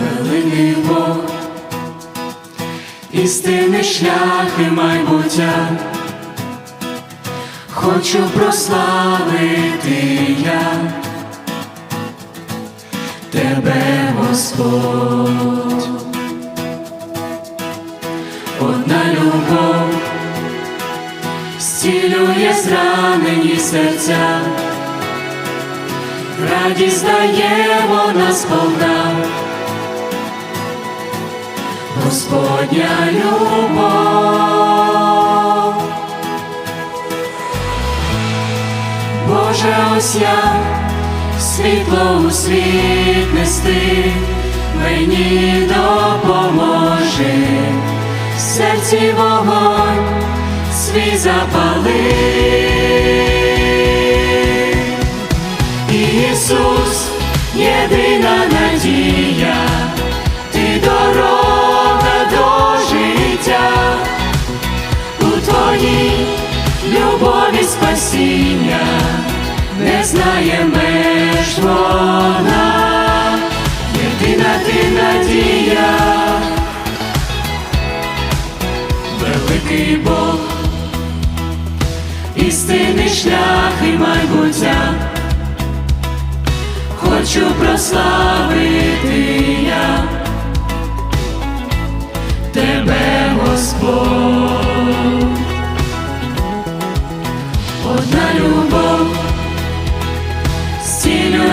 великий Бог, істинний шлях і майбуття, хочу прославити я тебе, Господь, одна любов зцілює зранені серця, радість дає вона сповна. Господня любов, Боже, ось я світло у світ нести, мені допоможи, в серці вогонь свій запали. Ісус, єдина твоїй любові спасіння. Не знає меж вона, єдина ти надія, великий Бог, істинний шлях і майбуття. Хочу прославити я. Тебе, Господь,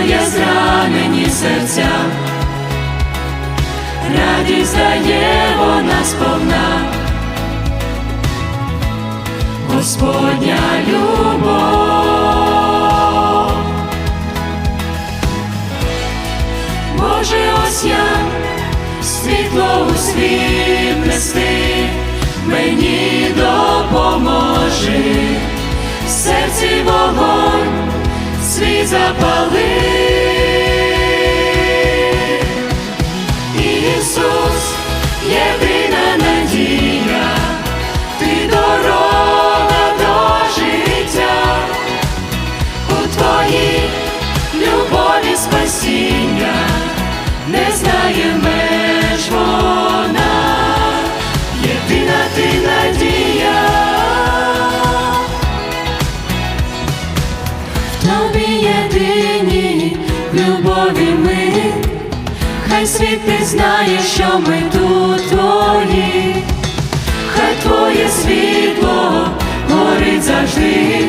зцілює зранені серця, радість дає вона сповна, Господня любов. Боже, ось я світло у світ нести, мені допоможи, в серці вогонь свій запали. Тобі єдині в любові ми, хай світ не знає, що ми тут твої, хай твоє світло горить завжди.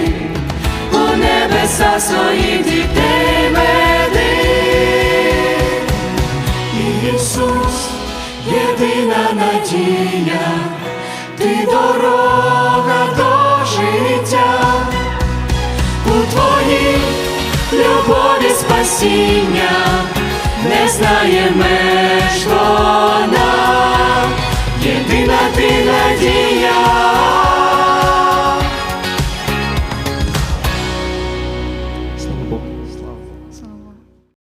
У небеса своїх дітей веди. Ісус, єдина надія, ти дорога любові не знає меж